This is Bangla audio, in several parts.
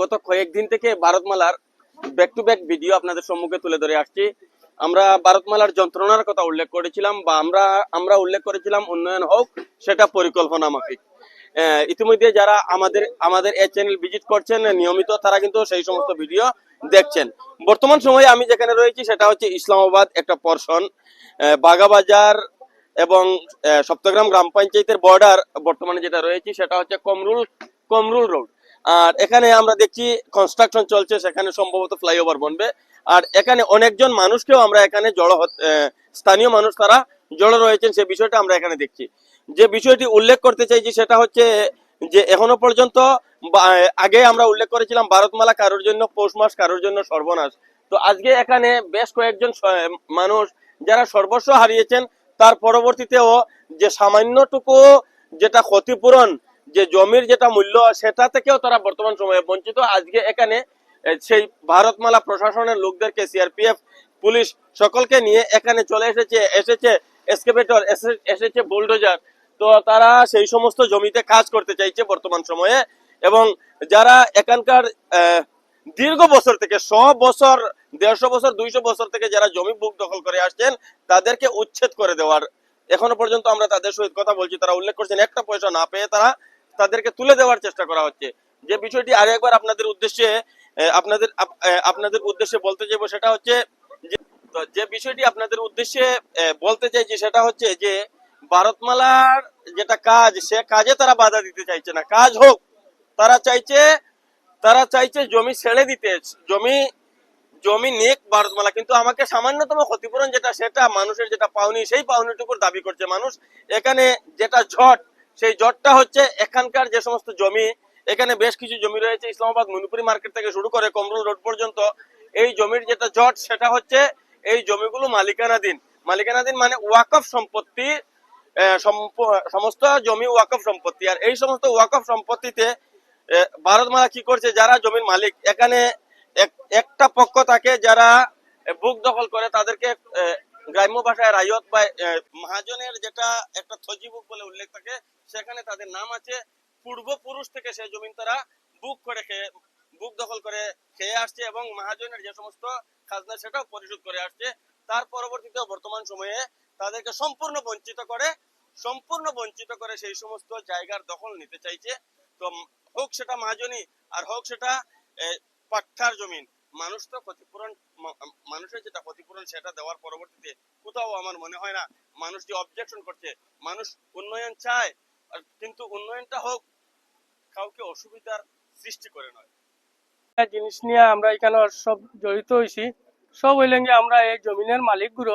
গত কয়েকদিন থেকে ভারতমালার ব্যাক টু ব্যাক ভিডিও আপনাদের সম্মুখে তুলে ধরে আসছি। আমরা ভারতমালার যন্ত্রণার কথা উল্লেখ করেছিলাম বা আমরা আমরা উল্লেখ করেছিলাম উন্নয়ন হোক, সেটা পরিকল্পনা মাফিক। ইতিমধ্যে যারা আমাদের আমাদের এই চ্যানেল ভিজিট করছেন, নিয়মিত তারা কিন্তু সেই সমস্ত ভিডিও দেখছেন। বর্তমান সময়ে আমি যেখানে রয়েছি, সেটা হচ্ছে ইসলামাবাদ একটা পর্ষণ বাগাবাজার এবং সপ্তগ্রাম গ্রাম পঞ্চায়েতের বর্ডার বর্তমানে যেটা রয়েছে, সেটা হচ্ছে কমরুল কমরুল রোড আর এখানে আমরা দেখছি কনস্ট্রাকশন চলছে, সেখানে সম্ভবত ফ্লাইওভার বনবে। আর এখানে অনেকজন মানুষকেও আমরা এখানে জড়ো স্থানীয় মানুষ তারা জড়ো রয়েছেন, সে বিষয়টা আমরা এখানে দেখছি। যে বিষয়টি উল্লেখ করতে চাইছি সেটা হচ্ছে যে এখনও পর্যন্ত আগে আমরা উল্লেখ করেছিলাম ভারতমালা কারোর জন্য পৌষ মাস, কারোর জন্য সর্বনাশ। তো আজকে এখানে বেশ কয়েকজন মানুষ যারা সর্বস্ব হারিয়েছেন, তার পরবর্তীতেও যে সামান্যটুকু যেটা ক্ষতিপূরণ যে জমির যেটা মূল্য, সেটা থেকেও তারা বর্তমান সময়ে বঞ্চিত। আজকে এখানে সেই ভারতমালা প্রশাসনের লোকদেরকে সিআরপিএফ পুলিশ সকলকে নিয়ে এখানে চলে এসেছে। এসেছে এসকেভেটর এসেছে বুলডোজার তো তারা সেই সমস্ত জমিতে কাজ করতে চাইছে বর্তমান সময়ে। এবং যারা এখানকার দীর্ঘ বছর থেকে, শ বছর, দেড়শো বছর, দুইশো বছর থেকে যারা জমি বুক দখল করে আসছেন, তাদেরকে উচ্ছেদ করে দেওয়ার, এখনও পর্যন্ত আমরা তাদের সহিত কথা বলছি। তারা উল্লেখ করছেন, একটা পয়সা না পেয়ে তারা তাদেরকে তুলে দেওয়ার চেষ্টা করা হচ্ছে। যে বিষয়টি আরও একবার আপনাদের উদ্দেশ্যে আপনাদের আপনাদের উদ্দেশ্যে বলতে চাইব সেটা হচ্ছে যে বিষয়টি আপনাদের উদ্দেশ্যে বলতে চাইছি সেটা হচ্ছে যে, ভারতমালার যেটা কাজ, সে কাজে তারা বাধা দিতে চাইছে না। কাজ হোক, তারা চাইছে তারা চাইছে জমি ছেড়ে দিতে, জমি জমি নেক ভারতমালা। কিন্তু আমাকে সামান্যতম ক্ষতিপূরণ যেটা, সেটা মানুষের যেটা পাওনি, সেই পাওনিটুকুর দাবি করছে মানুষ। এখানে যেটা ঝট সেই জটটা হচ্ছে এখানকার যে সমস্ত জমি, এখানে বেশ কিছু জমি রয়েছে, ইসলামাবাদ মণিপুরি মার্কেট থেকে শুরু করে কমরুল রোড পর্যন্ত। এই জমির যেটা জট, সেটা হচ্ছে এই জমিগুলো মালিকানাধীন। মালিকানাধীন মানে ওয়াকফ সম্পত্তি সমস্ত জমি ওয়াকফ সম্পত্তি। আর এই সমস্ত ওয়াকফ সম্পত্তিতে ভারতমালা কি করছে, যারা জমির মালিক, এখানে এক- একটা পক্ষ থাকে যারা বুক দখল করে, তাদেরকে গ্রাম্য ভাষায় রায়ত বা মহাজনের যেটা একটা থজি বুক বলে উল্লেখ থাকে, সেখানে তাদের নাম আছে। পূর্বপুরুষ থেকে সেই জমিন তারা বুক করে খেয়ে, বুক দখল করে খেয়ে আসছে এবং মহাজনের যে সমস্ত খাজনা সেটাও পরিশোধ করে আসছে। তার পরবর্তীতে বর্তমান সময়ে তাদেরকে সম্পূর্ণ বঞ্চিত করে, সম্পূর্ণ বঞ্চিত করে সেই সমস্ত জায়গার দখল নিতে চাইছে। তো হোক সেটা মহাজনী আর হোক সেটা পাট্টার জমিন। মানুষ তো ক্ষতিপূরণ মানুষের যেটা ক্ষতিপূরণ সেটা দেওয়ার পরবর্তীতে কোথাও আমার মনে হয় না মানুষ যে অবজেকশন করছে, মানুষ উন্নয়ন চায়, আর কিন্তু উন্নয়নটা হোক, কাউকে অসুবিধার সৃষ্টি করে নয়। জিনিস নিয়ে আমরা এখানে সব জড়িত হয়েছি সব হইলে গিয়ে আমরা এই জমিনের মালিক মালিকগুলো,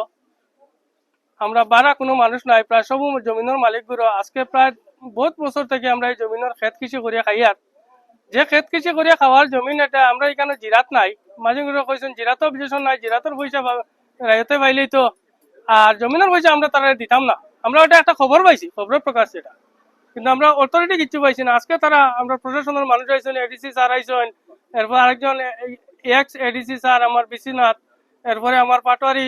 আমরা বারা কোনো মানুষ নাই, প্রায় সব জমিনের মালিকগুলো, আজকে প্রায় বহুত বছর থেকে আমরা এই জমিনের খেত কৃষি করিয়া খাই আর যে খেত কৃষি করিয়া খাওয়ার জমিন এটা, আমরা এখানে জিরাত নাই। মাঝে করে কইছেন জিরাতও বিশেষণ নাই, জিরাতের পয়সা রায়তে পাইলেই তো আর জমিনের পয়সা আমরা তারা দিতাম না। আমরা ওটা একটা খবর পাইছি, খবরের প্রকাশ সেটা কিন্তু আমরা অথরিটি কিচ্ছু পাইছি না। আজকে তারা আমরা প্রশাসনের মানুষ আইসেন এডিসি স্যার আইসেন এরপর আরেকজন এক্স এডিসি স্যার আমার বিশ্বনাথ এরপরে আমার পাটোয়ারি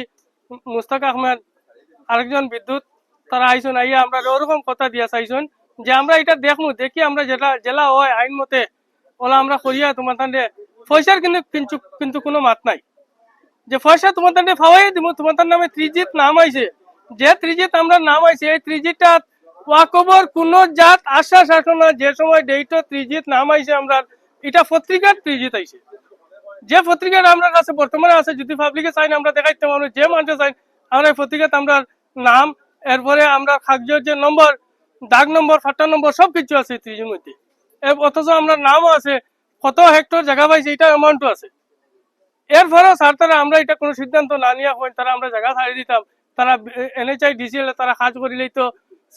মুস্তাক আহমেদ, আরেকজন বিদ্যুৎ তারা আইসন আইয়া আমরা ওরকম কথা দিয়া চাইছেন যে আমরা এটা দেখমু, দেখি আমরা যেটা জেলা হয়, আইন মতে, ওলা আমরা করিয়া তোমার তান্ডে পয়সার কিন্তু কিন্তু কোনো মাত নাই। যে তোমার তান্ডে ফাওয়াই দিব তোমার তার নামে ত্রিজিত নাম আইছে। যে ত্রিজিত আমরা নাম আইছে, এই ত্রিজিতটা ওয়াকবর কোন জাত আশা শাসন যে সময় ডেট ত্রিজিত নাম আইছে আমরা, এটা পত্রিকার ত্রিজিত আইছে। যে পত্রিকাটা আমরা কাছে বর্তমানে আছে, যদি পাবলিকে চাইন আমরা দেখাইতে পারব, যে মানুষ চাইন আমরা এই পত্রিকাতে আমরা নাম, এরপরে আমরা কাগজের যে নম্বর, দাগ নম্বর, ফাটা নম্বর সব কিছু আছে ত্রিজির মধ্যে। অথচ আমরা নামও আছে কত হেক্টর জায়গা পাইছে এটা অ্যামাউন্টও আছে। এরপরেও স্যার তারা আমরা এটা কোনো সিদ্ধান্ত না নিয়ে হয় তারা আমরা জায়গা ছাড়ি দিতাম। তারা এনএচআই ডিসিএল তারা কাজ করিলেই তো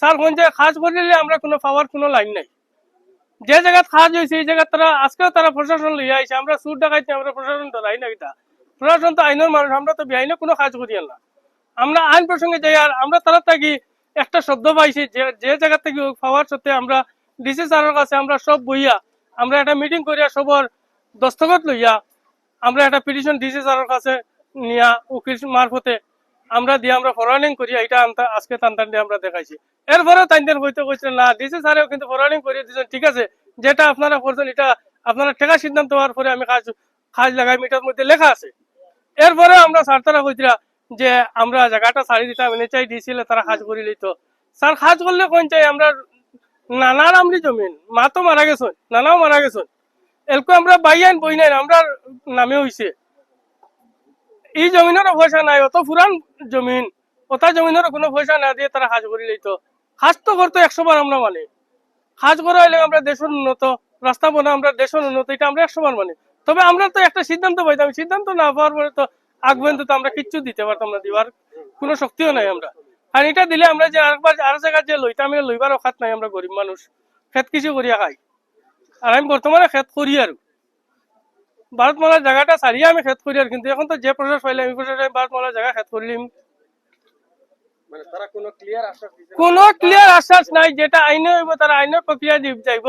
স্যার কোন জায়গায় কাজ করিলে আমরা কোনো পাওয়ার কোনো লাইন নাই। যে জায়গাত কাজ হয়েছে, এই জায়গা তারা, আজকেও তারা প্রশাসন লইয়া আইছে। আমরা সুর ডাকাইতে, আমরা প্রশাসন ধরাই না এটা। প্রশাসন তো আইনের মানুষ, আমরা তো বেআইনে কোনো কাজ করি না। আমরা আইন প্রসঙ্গে যাই, আর আমরা তারা থাকি, একটা শব্দ পাইছি যে যে জায়গা থেকে পাওয়ার সত্ত্বে আমরা ডিসি স্যারের কাছে আমরা সব বইয়া আমরা একটা মিটিং করিয়া সবর দস্তখত লইয়া আমরা একটা পিটিশন ডিসি স্যারের কাছে নিয়া উকিল মারফতে। আমরা দিয়ে আমরা ফরওয়ার্ডিং করি এটা আজকে তান্তান দিয়ে আমরা দেখাইছি। এরপরে তাইদের হইতে কইছিলেন না ডিসি স্যারেও কিন্তু ফরওয়ার্ডিং করিয়ে দিয়েছেন ঠিক আছে। যেটা আপনারা করছেন, এটা আপনারা ঠেকা সিদ্ধান্ত হওয়ার পরে আমি কাজ কাজ লাগাই মিটার মধ্যে লেখা আছে। এরপরে আমরা স্যার তারা কইতরা যে আমরা জায়গাটা ছাড়ি দিতাম এনে চাই দিয়েছিল তারা কাজ করি লইতো স্যার কাজ করলে কোন চাই, আমরা নানার আমরি জমিন, মা তো মারা গেছেন, নানাও মারা গেছেন। এলকো আমরা বাইয়ান বই নাই, আমরা নামে হইছে। এই জমিনেরও পয়সা নাই, অত পুরান জমিন ওটা জমিনেরও কোনো পয়সা না দিয়ে তারা কাজ করি লইতো। কাজ তো করতো একশো বার আমরা মানে। কাজ করা হইলে আমরা দেশের উন্নত রাস্তা বানা আমরা দেশের উন্নত এটা আমরা একশো বার মানে। তবে আমরা তো একটা সিদ্ধান্ত পাইতাম, সিদ্ধান্ত না পাওয়ার পরে তো আগবেন তো আমরা কিচ্ছু দিতে পারতাম না, দিবার কোনো শক্তিও নাই আমরা। আর এটা দিলে আমরা যে আরেকবার আর জায়গায় যে লইতাম এটা লইবার অখাত নাই আমরা গরিব মানুষ। খেত কিছু করিয়া খাই। আর আমি বর্তমানে খেত করি আর ভারতমালার জায়গাটা ছাড়িয়ে আমি খেত করি আর কিন্তু এখন তো যে প্রসেস পাইলাম এই প্রসেস ভারতমালার জায়গা খেত করলিম কোনো ক্লিয়ার আশ্বাস নাই যেটা আইনে হইব তারা আইনের প্রক্রিয়া দিব যাইব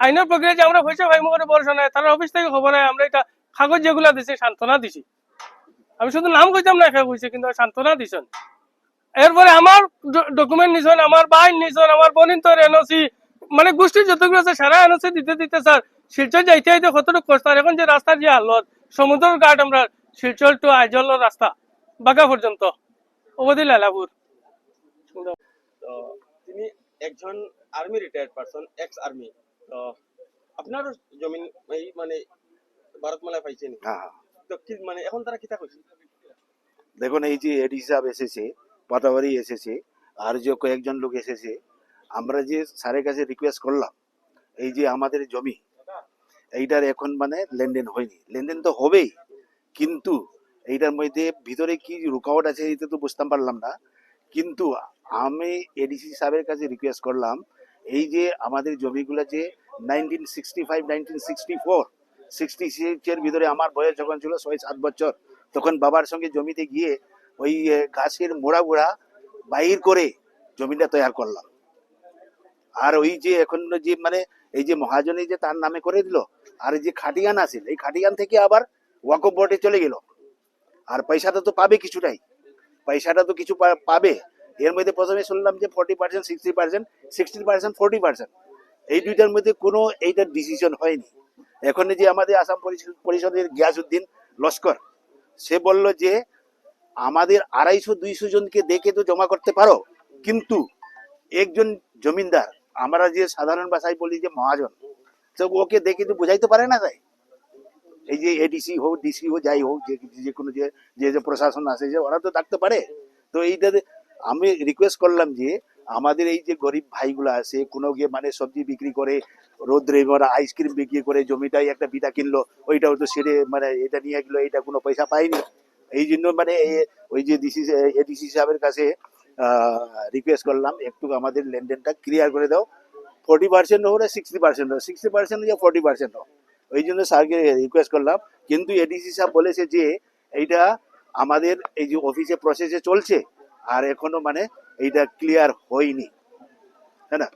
আইনের প্রক্রিয়া যে আমরা পয়সা পাইমু করে ভরসা নাই। তারা অফিস থেকে খবর হয় আমরা এটা কাগজ যেগুলা দিছি সান্ত্বনা দিছি। আমি শুধু নাম কইতাম না খেয়ে কইছি কিন্তু সান্ত্বনা দিছেন এরপরে আমার ডকুমেন্ট নিছেন আমার বাইন নিছেন আমার বনিন তোর এনওসি মানে গোষ্ঠীর যতগুলো আছে সারা এনওসি দিতে দিতে স্যার শিলচর যাইতে যাইতে কতটুকু কষ্ট আর এখন যে রাস্তার যে হালত সমুদ্রের ঘাট আমরা শিলচর টু আইজল রাস্তা বাগা পর্যন্ত অবধি লালাপুর। তিনি একজন army retired person ex army তো আপনার জমিন এই মানে ভারতমালায় পাইছেন? হ্যাঁ। তো কি মানে এখন তারা কিতা কইছে? দেখুন এই যে এডি সাহেব এসেছে পাতাবাড়ি এসেছে আর যে কয়েকজন লোক এসেছে। আমরা যে স্যারের কাছে রিকোয়েস্ট করলাম, এই যে আমাদের জমি, এইটার এখন মানে লেনদেন হয়নি। লেনদেন তো হবেই, কিন্তু এইটার মধ্যে ভিতরে কি রুকাওয়াট আছে এটা তো বুঝতে পারলাম না। কিন্তু আমি এডিসি সাহেবের কাছে রিকোয়েস্ট করলাম, এই যে আমাদের জমিগুলো যে nineteen sixty five nineteen sixty four sixty সিক্সের ভিতরে আমার বয়স যখন ছিল ছয় সাত বছর, তখন বাবার সঙ্গে জমিতে গিয়ে ওই গাছের মোড়া মোড়া বাইর করে জমিটা তৈরি করলাম। আর ওই যে এখন যে মানে এই যে মহাজনী যে তার নামে করে দিল, আর যে খাটিয়ান আছে, এই খাটিয়ান থেকে আবার ওয়াকফ বোর্ডে চলে গেল। আর পয়সাটা তো পাবে কিছুটাই। পয়সাটা তো কিছু পাবে। এর মধ্যে প্রথমে শুনলাম যে forty percent sixty percent sixty percent forty percent এই দুইটার মধ্যে কোনো এইটার ডিসিশন হয়নি। এখন যে আমাদের আসাম পরিষদ- পরিষদের গিয়াসউদ্দিন লস্কর, সে বলল যে আমাদের আড়াইশো, দুইশো জনকে দেখে তো জমা করতে পারো। কিন্তু একজন জমিনদার, আমরা যে সাধারণ ভাষায় বলি যে মহাজন, তো ওকে দেখে তো বোঝাইতে পারে না তাই। এই যে এডিসি হোক ডিসি হোক, যাই হোক, যে যে কোনো যে যে যে প্রশাসন আছে, যে ওরা তো ডাকতে পারে। তো এইটা আমি রিকোয়েস্ট করলাম যে আমাদের এই যে গরিব ভাইগুলো আছে, কোনো গিয়ে মানে সবজি বিক্রি করে, রোদ্রে ওরা আইসক্রিম বিক্রি করে, জমিটাই একটা বিটা কিনলো, ওইটাও তো সেরে মানে এটা নিয়ে গেলো এটা কোনো পয়সা পাইনি এই জন্য মানে ওই যে ডিসি এডিসি সাহেবের কাছে রিকোয়েস্ট করলাম, একটু আমাদের লেনদেনটা ক্লিয়ার করে দাও। ফোর্টি পার্সেন্ট হোক না সিক্সটি পার্সেন্ট হোক সিক্সটি পার্সেন্ট ইয়া ফোর্টি পার্সেন্ট হোক। ওই জন্য স্যারকে রিকোয়েস্ট করলাম, কিন্তু এডিসি সাহেব বলেছে যে, এইটা আমাদের এই যে অফিসে প্রসেসে চলছে, আর এখনও মানে এইটা ক্লিয়ার হয়নি। তাই না?